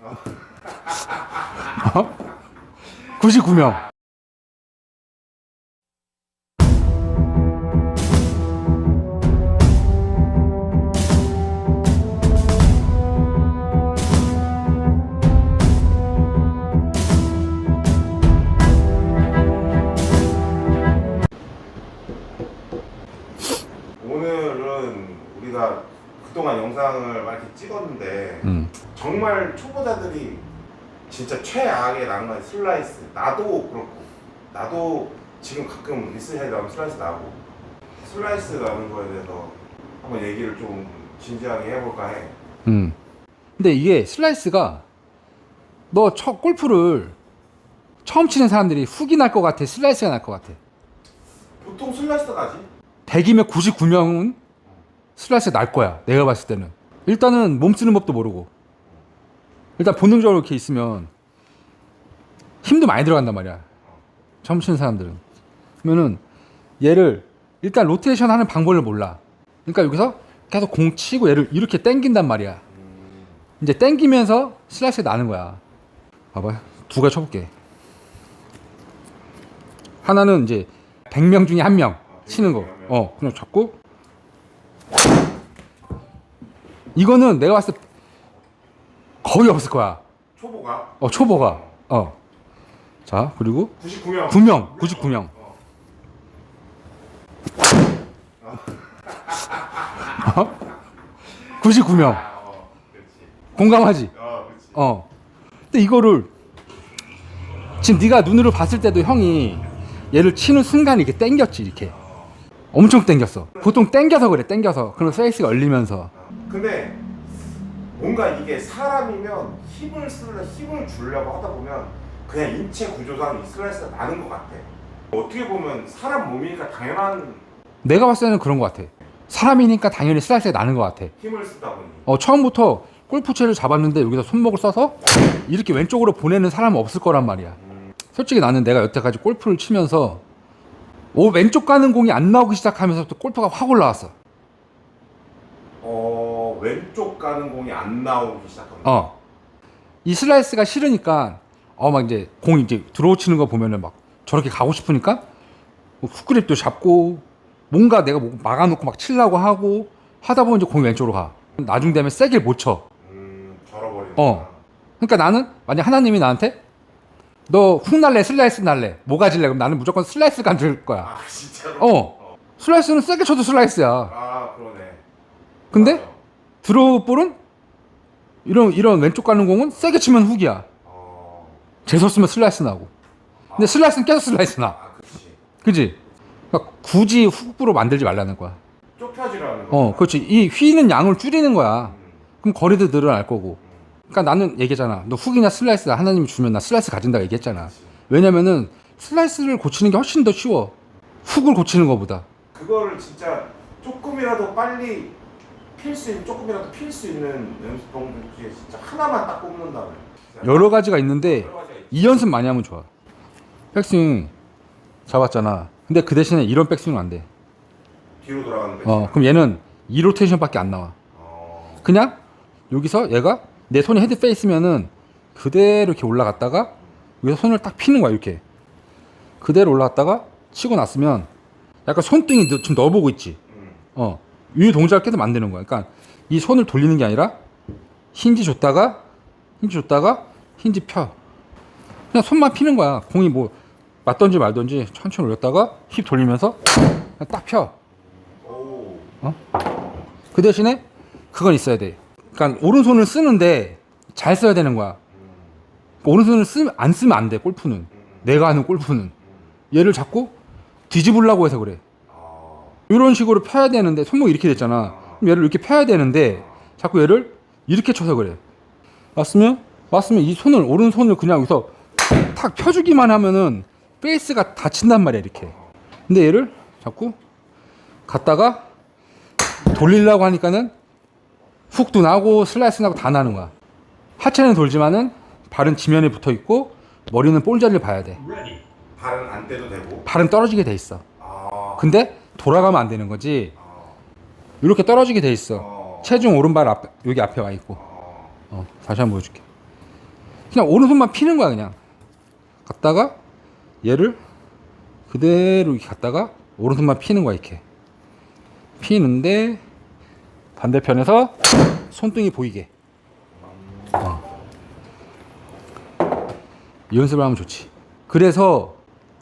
어? 99명. 오늘은 우리가 그동안 영상을 막 이렇게 찍었는데 음. 정말 초보자들이 진짜 최악의 난관 슬라이스 나도 그렇고 나도 지금 가끔 리스헤드 하면 슬라이스 나고 슬라이스 나는 거에 대해서 한번 얘기를 좀 진지하게 해볼까 해 음. 근데 이게 슬라이스가 너첫 골프를 처음 치는 사람들이 훅이 날 것 같아, 슬라이스가 날 것 같아. 보통 슬라이스 가지 100이면 99명은 슬라이스 날 거야. 내가 봤을 때는. 일단은 몸 쓰는 법도 모르고. 일단 본능적으로 이렇게 있으면 힘도 많이 들어간단 말이야. 처음 치는 사람들은. 그러면은 얘를 일단 로테이션 하는 방법을 몰라. 그러니까 여기서 계속 공 치고 얘를 이렇게 당긴단 말이야. 이제 당기면서 슬라이스가 나는 거야. 봐봐. 두 개 쳐볼게. 하나는 이제 100명 중에 한 명 치는 거. 어, 그냥 잡고. 이거는 내가 봤을 때 거의 없을 거야. 초보가 어, 초보가. 어. 자, 그리고 99명 9명, 99명. 어? 99명. 아, 어, 그렇지 공감하지? 어, 그렇지 어. 근데 이거를 지금 네가 눈으로 봤을 때도 형이 얘를 치는 순간 이렇게 땡겼지 이렇게. 엄청 땡겼어. 보통 땡겨서 그래. 땡겨서. 그럼 페이스가 얼리면서. 근데 뭔가 이게 사람이면 힘을 쓰려 힘을 주려고 하다 보면 그냥 인체 구조상 이 슬라이스가 나는 것 같아. 어떻게 보면 사람 몸이니까 당연한 내가 봤을 때는 그런 것 같아. 사람이니까 당연히 슬라이스가 나는 것 같아. 힘을 쓰다 보니. 어, 처음부터 골프채를 잡았는데 여기서 손목을 써서 이렇게 왼쪽으로 보내는 사람은 없을 거란 말이야. 솔직히 나는 내가 여태까지 골프를 치면서 오 왼쪽 가는 공이 안 나오기 시작하면서부터 골프가 확 올라왔어. 어 왼쪽 가는 공이 안 나오기 시작합니다. 어. 이 슬라이스가 싫으니까 어 막 이제 공 이제 들어오치는 거 보면은 막 저렇게 가고 싶으니까 뭐 훅그립도 잡고 뭔가 내가 뭐 막아놓고 막 치려고 하고 하다 보면 이제 공이 왼쪽으로 가. 나중 되면 세게 못 쳐. 음 절어버리는. 어. 그러니까 나는 만약 하나님이 나한테 너 훅 날래 슬라이스 날래 뭐 가질래 그럼 나는 무조건 슬라이스 가질 거야. 아 진짜로. 어. 슬라이스는 세게 쳐도 슬라이스야. 아 그러네. 근데 맞아. 드로우 볼은 이런 이런 왼쪽 가는 공은 세게 치면 훅이야. 어. 재수 쓰면 슬라이스 나고. 근데 슬라이스는 계속 슬라이스 나. 아 그렇지. 그지? 그러니까 굳이 훅으로 만들지 말라는 거야. 좁혀지라는 거. 어, 그렇지. 이 휘는 양을 줄이는 거야. 음, 그럼 거리도 늘어날 거고. 그러니까 나는 얘기했잖아. 너 훅이냐 슬라이스 하나님이 주면 나 슬라이스 가진다고 얘기했잖아. 왜냐면은 슬라이스를 고치는 게 훨씬 더 쉬워. 훅을 고치는 것보다. 그거를 진짜 조금이라도 빨리 필 수 있는 조금이라도 필 수 있는 연습 방법 중에 진짜 하나만 딱 꼽는다면. 진짜 여러 가지가 있는데 여러 가지가 있지. 이 연습 많이 하면 좋아. 백스윙 잡았잖아. 근데 그 대신에 이런 백스윙은 안 돼. 뒤로 돌아가는 거. 어, 그럼 얘는 이 로테이션밖에 안 나와. 어. 그냥 여기서 얘가 내 손이 헤드 페이스면은 그대로 이렇게 올라갔다가 여기서 손을 딱 피는 거야 이렇게 그대로 올라갔다가 치고 났으면 약간 손등이 너- 지금 넣어보고 있지 음. 어 이 동작을 계속 만드는 거야 그러니까 이 손을 돌리는 게 아니라 힌지 줬다가 힌지 줬다가 힌지 펴 그냥 손만 피는 거야 공이 뭐 맞던지 말던지 천천히 올렸다가 힙 돌리면서 딱 펴. 오. 그 대신에 그건 있어야 돼. 그러니까 오른손을 쓰는데 잘 써야 되는 거야. 음. 오른손을 쓰면 안 쓰면 안 돼. 골프는 음. 내가 하는 골프는 얘를 자꾸 뒤집으려고 해서 그래. 어. 이런 식으로 펴야 되는데 손목이 이렇게 됐잖아. 그럼 얘를 이렇게 펴야 되는데 자꾸 얘를 이렇게 쳐서 그래. 맞으면 맞으면 이 손을 오른손을 그냥 여기서 탁 펴주기만 하면은 페이스가 다친단 말이야 이렇게. 근데 얘를 자꾸 갔다가 돌리려고 하니까는 훅도 나고 슬라이스 나고 다 나는 거야. 하체는 돌지만은 발은 지면에 붙어 있고 머리는 볼 자리를 봐야 돼. 발은 안 떼도 되고. 발은 떨어지게 돼 있어. 아. 근데 돌아가면 안 되는 거지. 어. 이렇게 떨어지게 돼 있어. 어. 체중 오른발 앞 여기 앞에 와 있고. 어. 어, 다시 한번 보여줄게. 그냥 오른손만 피는 거야 그냥 갔다가 얘를 그대로 이렇게 갔다가 오른손만 피는 거야 이렇게 피는데 반대편에서 손등이 보이게 어. 이 연습을 하면 좋지 그래서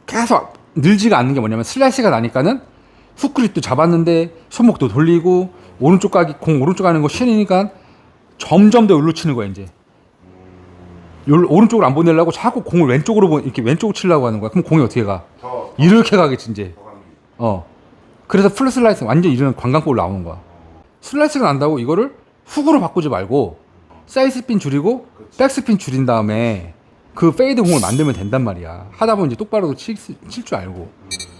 계속 늘지가 않는 게 뭐냐면 슬라이스가 나니까는 훅그립도 잡았는데 손목도 돌리고 오른쪽 가기 공 오른쪽 가는 거 쉬니까 점점 더 여기로 치는 거야 이제. 요 오른쪽으로 안 보내려고 자꾸 공을 왼쪽으로 보 이렇게 왼쪽으로 치려고 하는 거야. 그럼 공이 어떻게 가? 더, 이렇게 가겠지 이제. 어. 그래서 플러 슬라이스 완전 이런 관광골 나오는 거야. 슬라이스가 난다고 이거를 훅으로 바꾸지 말고 사이드 스핀 줄이고. 백스핀 줄인 다음에 그 페이드 공을 만들면 된단 말이야. 하다 보면 이제 똑바로 칠 줄 알고. 음.